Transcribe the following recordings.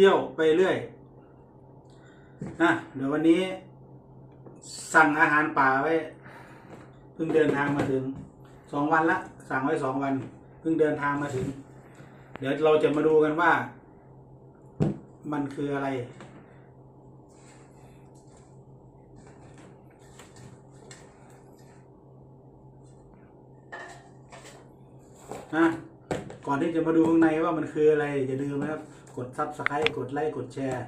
เที่ยวไปเรื่อยนะเดี๋ยววันนี้สั่งอาหารป่าไว้เพิ่งเดินทางมาถึงสองวันละสั่งไว้สองวันเพิ่งเดินทางมาถึง เดี๋ยวเราจะมาดูกันว่า มันคืออะไร นะก่อนที่จะมาดูข้างในว่ามันคืออะไรอย่าลืมนะครับ ดซับสไครต์กดไลค์กดแชร์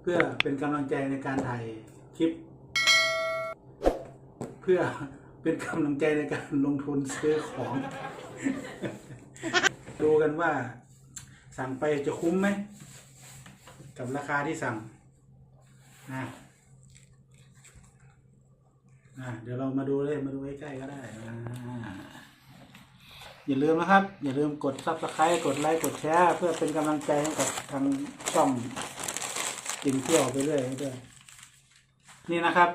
เพื่อเป็นกำลังใจในการถ่ายคลิป เพื่อเป็นกำลังใจในการลงทุนซื้อของ ดูกันว่า สั่งไปจะคุ้มไหม กับราคาที่สั่งนะอะเดี๋ยวเรามาดูเลยมาดูใกล้ๆก็ได้อ่า อย่าลืมนะครับ อย่าลืมกด subscribe กดไลค์กดแชร์เพื่อเป็นกำลังใจให้กับทางช่องกินเที่ยวไปเรื่อยๆด้วยนี่นะครับ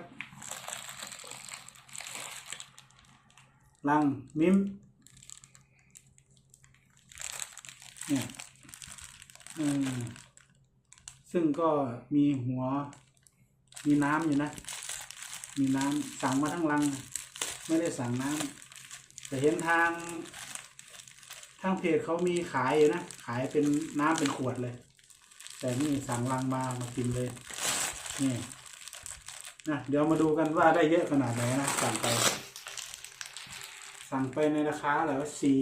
ลังมิมเนี่ยเออซึ่งก็มีหัว มีน้ำอยู่นะ มีน้ำสั่งมาทั้งลัง ไม่ได้สั่งน้ำแต่เห็นทาง ทางเพจเขามีขายอยู่นะ ขายเป็นน้ำเป็นขวดเลย แต่นี่สั่งลังมามากินเลย นี่นะเดี๋ยวมาดูกันว่าได้เยอะขนาดไหนนะสั่งไป สั่งไปในราคาอะไรว่าสี่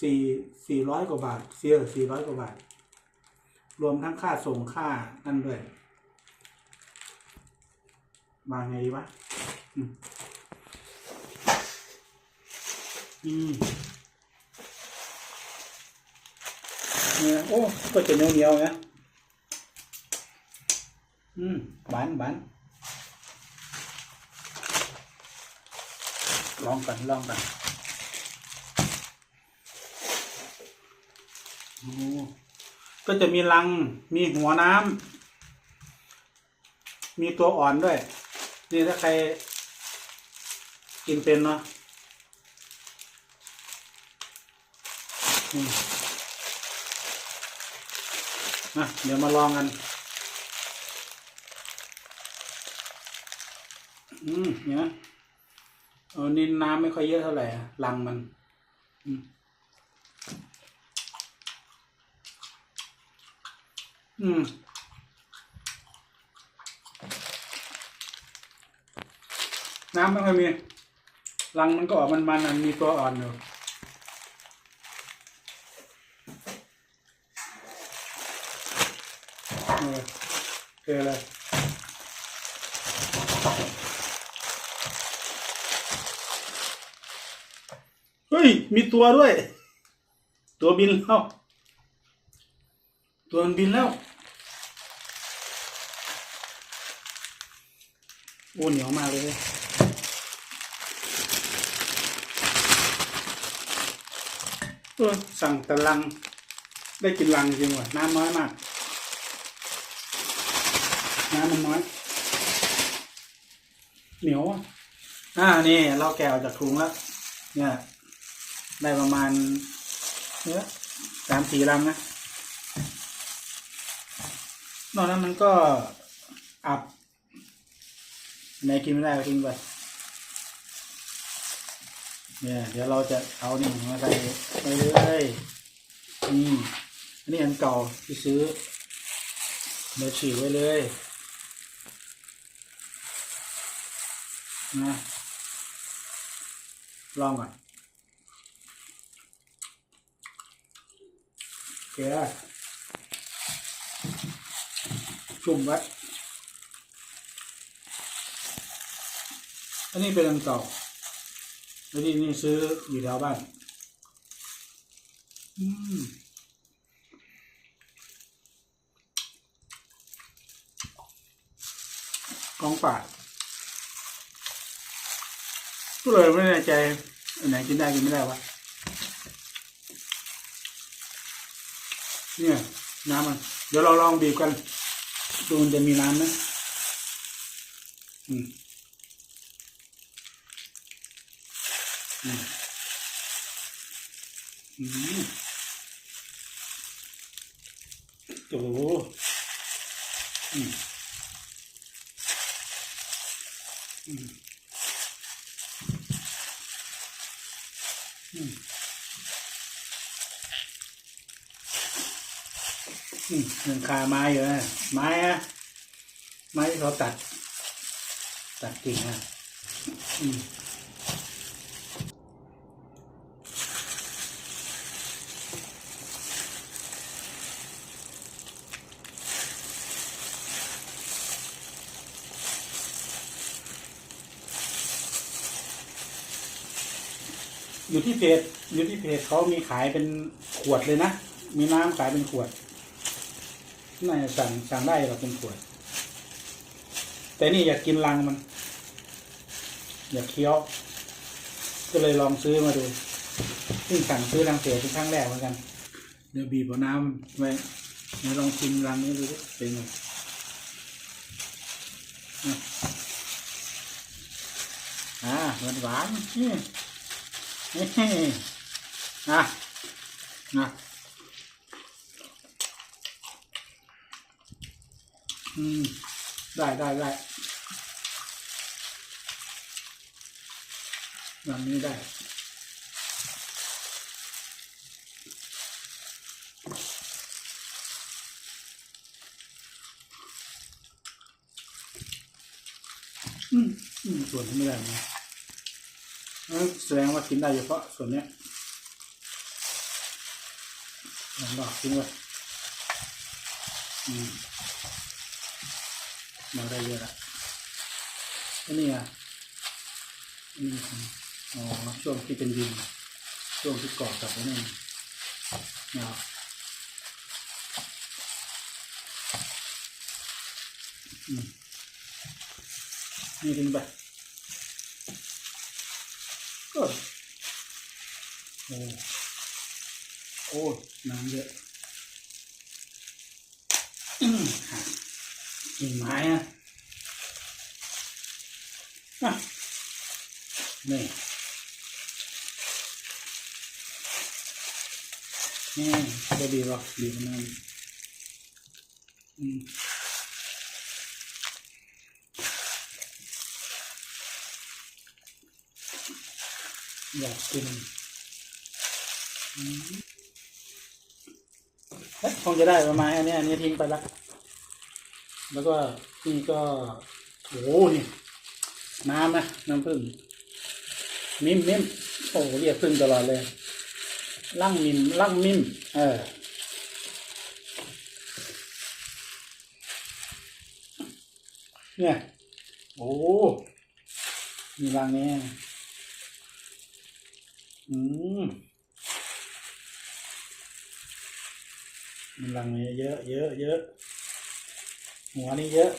สี่สี่ร้อยกว่าบาทเสียสี่ร้อยกว่าบาท รวมทั้งค่าส่งค่านั่นด้วยมาไงดีวะอืมอืม เนี่ยโอ้ก็จะเหนียวเหนียวนะอืมบานบานลองกันลองกันโอ้ก็จะมีรัง มีหัวน้ำ มีตัวอ่อนด้วย นี่ถ้าใครกินเป็นเนาะ นะเดี๋ยวมาลองกัน อืมเนี่ยนะเออนี่น้ำไม่ค่อยเยอะเท่าไหร่อะรังมันอืมอืมน้ำไม่ค่อยมีรังมันก็ออกมันมันมีตัวอ่อนอยู่ เออเทเลยเฮ้ย มีตัวด้วย ตัวบินแล้วตัวมันบินแล้วโอ้เหนียวมากเลยเออสั่งต่ลัง ได้กินลังจริงว่ะน้ำน้อยมาก น้ำมันน้อย เหนียวอะอ่านี่ เราแกะออกจากถุงแล้ว เนี่ย ได้ประมาณเนื้อสามสี่ลังนะ นอกนั้นมันก็อับไหนกินไม่ได้ก็ทิ้งไปเนี่ยเดี๋ยวเราจะเอานี่มาใส่ไปเลยนี่อันนี้อันเก่าที่ซื้อเดี๋ยวฉีกไว้เลย นะลองก่อนโอเคจุ่มไว้ อันนี้เป็นอันเก่าแล้วนี่นี่ซื้ออยู่แถวบ้าน อืมของป่า ก็เลยไม่แน่ใจอันไหนกินได้กินไม่ได้วะเนี่ยน้ำมัน เดี๋ยวเราลองบีบกัน ดูมันจะมีน้ำไหมอืมอืมอืมโอ้โหอืมอืมอืม อืมยังคาไม้อยู่นะไม้อะไม้ที่เขาตัด ตัดกิ่งอะอยู่ที่เพจอยู่ที่เพจเขามีขายเป็นขวดเลยนะ มีน้ำขายเป็นขวด น่าจะสั่งสั่งได้หรอกเป็นขวด แต่นี่อยากกินรังมัน อยากเคี้ยว ก็เลยลองซื้อมาดูซึ่งสั่งซื้อทางเพจเป็นครั้งแรกเหมือนกัน เดี๋ยวบีบเอาน้ำไว้เดี๋ยวลองชิมรังนี้ดูเป็นไงอ่าหวานหวานนี่นี่นะนะ อืม ได้ได้ได้แบบนี้ได้อืมอืมส่วนที่ไม่ได้นะนั่นแสดงว่ากินได้เฉพาะส่วนเนี้ยลองดอกทิ้งไว้อืม มาได้เยอะละนนี้อะอันนี้ของอ๋อช่วงที่เป็นดินช่วงที่เกาะกับไอ้นั่นเนาะนี่ดึงไปก็โอ้โอ้น้ำเยอะอืมหัก กิ่งไม้อะอะนี่นี่จะดีหรอดีขนาดนี้อืมอยากกินอืมเอ๊ะคงจะได้ประมาณอันนี้อันนี้ทิ้งไปละ แล้วก็นี่ก็โอ้โหนี่น้ำนะน้ำผึ้งมิมมิมโอ้เรียกผึ้งตลอดเลยลั่งมิมลั่งมิมเออเนี่ยโอ้มีรังนี้อืมมีรังนี้เยอะเยอะเยอะ หัวนี่เยอะ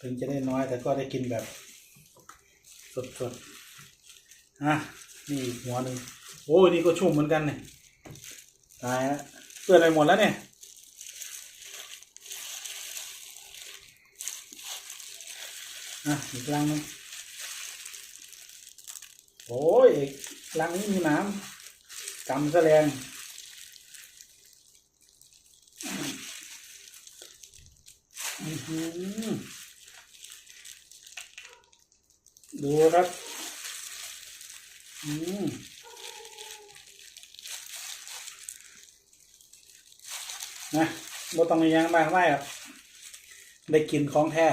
ถึงจะได้น้อยแต่ก็ได้กินแบบ สดๆอะนี่หัวหนึ่งโอ้ยนี่ก็ชุ่มเหมือนกันเนี่ยตายแล้วเปื้อนไปหมดแล้วเนี่ยอะอีกรังนึงโอ้ยอีกรังนี้มีน้ำกำซะแรงอื้อหือ ดูครับอืมนะบ่ต้องมียังมากไม่หรอกได้กินของแท้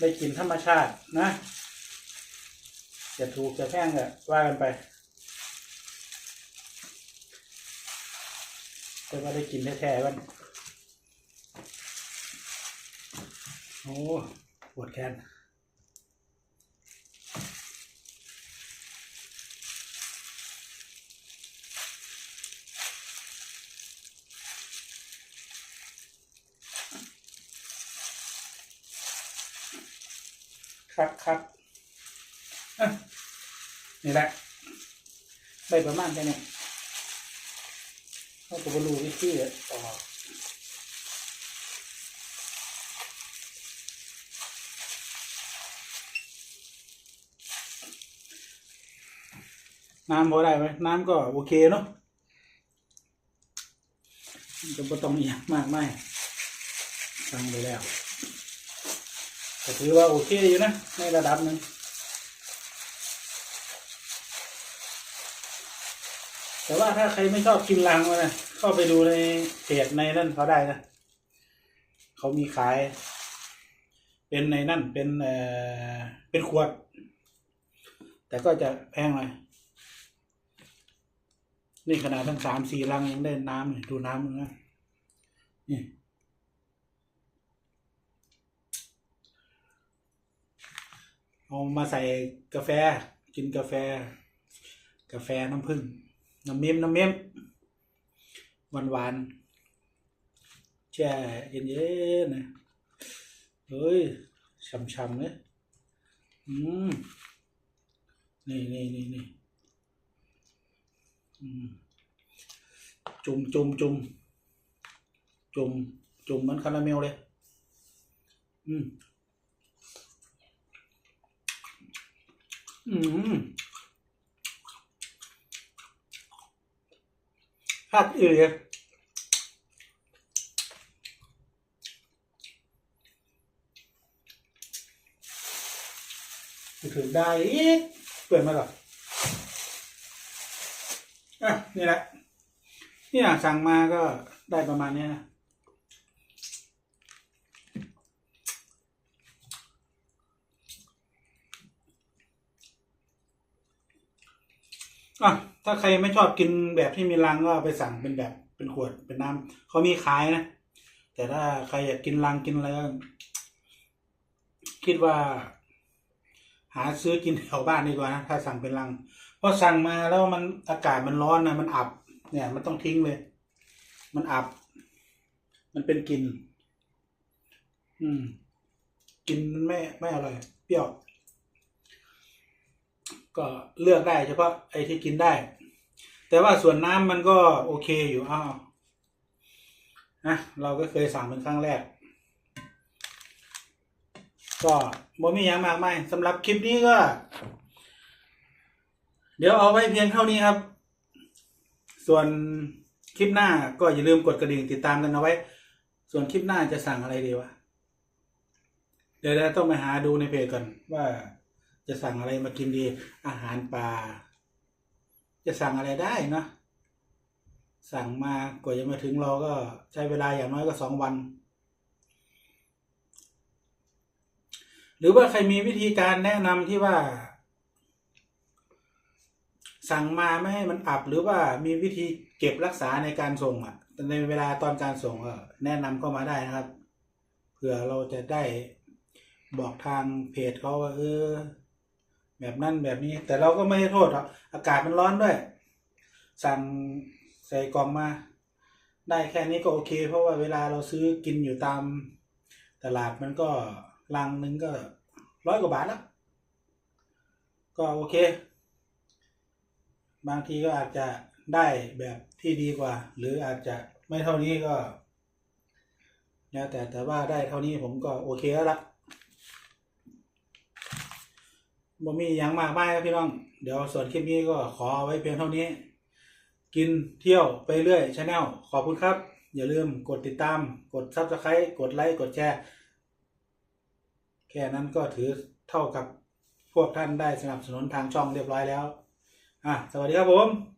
ได้กินธรรมชาตินะ จะถูกจะแพงก็ว่ากันไป แต่ว่าได้กินแท้ๆกัน โอ้ปวดแขนครับครับนี่แหละได้ประมาณแค่นี้เขาก็บรู้วิธีต่อ น้ำพอได้ไหมน้ำก็โอเคเนาะจะบ่ต้องอหย่างมากไม่สั่งไปแล้วก็ถือว่าโอเคอยู่นะในระดับหนึ่งแต่ว่าถ้าใครไม่ชอบกินลังนะเข้าไปดูในเพจในนั่นเขาได้นะเขามีขาย เป็นในนั่นเป็นเอ่อเป็นขวด แต่ก็จะแพงหน่อย นี่ขนาดทั้งสามสี่ลังยังได้น้ำเลยดูน้ำนะนี่เอามาใส่กาแฟ กินกาแฟ กาแฟน้ำผึ้งน้ำเมมน้ำเมมหวานหวานแช่เย็นๆนะเฮ้ยช่ำๆเลยอืมนี่นี่นี่นี่ จุ่มจุ่มจุ่มจุ่มจุ่มเหมือนคาราเมลเลย อืม อืมฮักอีเลยถือได้อีกเปิดมาก่อน อะนี่แหละ เนี่ยสั่งมาก็ได้ประมาณเนี้ยนะ อะ ถ้าใครไม่ชอบกินแบบที่มีรังก็ไปสั่งเป็นแบบเป็นขวดเป็นน้ำเขามีขายนะ แต่ถ้าใครอยากกินรังกินอะไรก็คิดว่า หาซื้อกินแถวบ้านดีกว่านะ ถ้าสั่งเป็นรัง พอสั่งมาแล้วมันอากาศมันร้อนนะมันอับ เนี่ย มันต้องทิ้งเลย มันอับ มันเป็นกลิ่นอืมกลินมันไม่ไม่อร่อยเปรี้ยว ก็เลือกได้เฉพาะไอ้ที่กินได้ แต่ว่าส่วนน้ำมันก็โอเคอยู่อ้าวนะเราก็เคยสั่งเป็นครั้งแรก ก็บ่มีอย่างมากมายสำหรับคลิปนี้ก็ เดี๋ยวเอาไว้เพียงเท่านี้ครับ ส่วนคลิปหน้าก็อย่าลืมกดกระดิ่งติดตามกันเอาไว้ ส่วนคลิปหน้าจะสั่งอะไรดีวะ เดี๋ยวเราต้องไปหาดูในเพจก่อนว่า จะสั่งอะไรมากินดี อาหารป่าจะสั่งอะไรได้เนาะ สั่งมากว่าจะมาถึงเราก็ใช้เวลาอย่างน้อยก็สองวัน หรือว่าใครมีวิธีการแนะนำที่ว่า สั่งมาไม่ให้มันอับหรือว่ามีวิธีเก็บรักษาในการส่งอะในเวลาตอนการส่งก็แนะนำเข้ามาได้นะครับเผื่อเราจะได้บอกทางเพจเขาว่าเออแบบนั้นแบบนี้ แต่เราก็ไม่ได้โทษหรอกอากาศมันร้อนด้วย สั่งใส่กล่องมา ได้แค่นี้ก็โอเค เพราะว่าเวลาเราซื้อกินอยู่ตามตลาดมันก็ลังนึงก็ร้อยกว่าบาทแล้วก็โอเค บางทีก็อาจจะได้แบบที่ดีกว่า หรืออาจจะไม่เท่านี้ก็ แล้วแต่แต่ว่าได้เท่านี้ผมก็โอเคแล้วละบ่มีอย่างมากมายครับพี่น้อง เดี๋ยวส่วนคลิปนี้ก็ขอไว้เพียงเท่านี้ กินเที่ยวไปเรื่อยชาแนลขอบคุณครับ อย่าลืมกดติดตาม กดซับสไครต์กดไลค์กดแชร์แค่นั้นก็ถือเท่ากับพวกท่านได้สนับสนุนทางช่องเรียบร้อยแล้ว อะสวัสดีครับผม